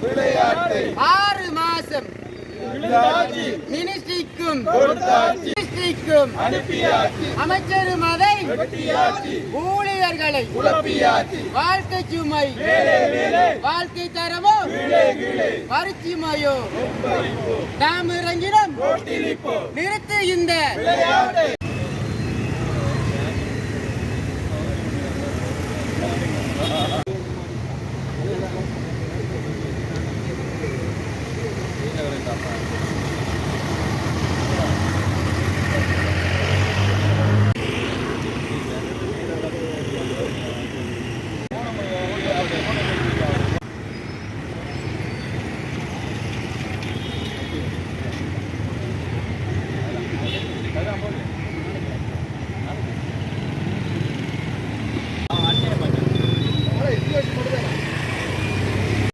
விளையாட்டு ஆறு மாசம் மினிஸ்ட்ரிக்கும் மினிஸ்ட்ரிக்கும் அமைச்சரும் அதை ஊழியர்களை வாழ்க்கை சுமை வாழ்க்கை தரமோ கீழே பரிச்சுமையோ நாம் இறங்கினோம். நிறுத்து இந்த Okay.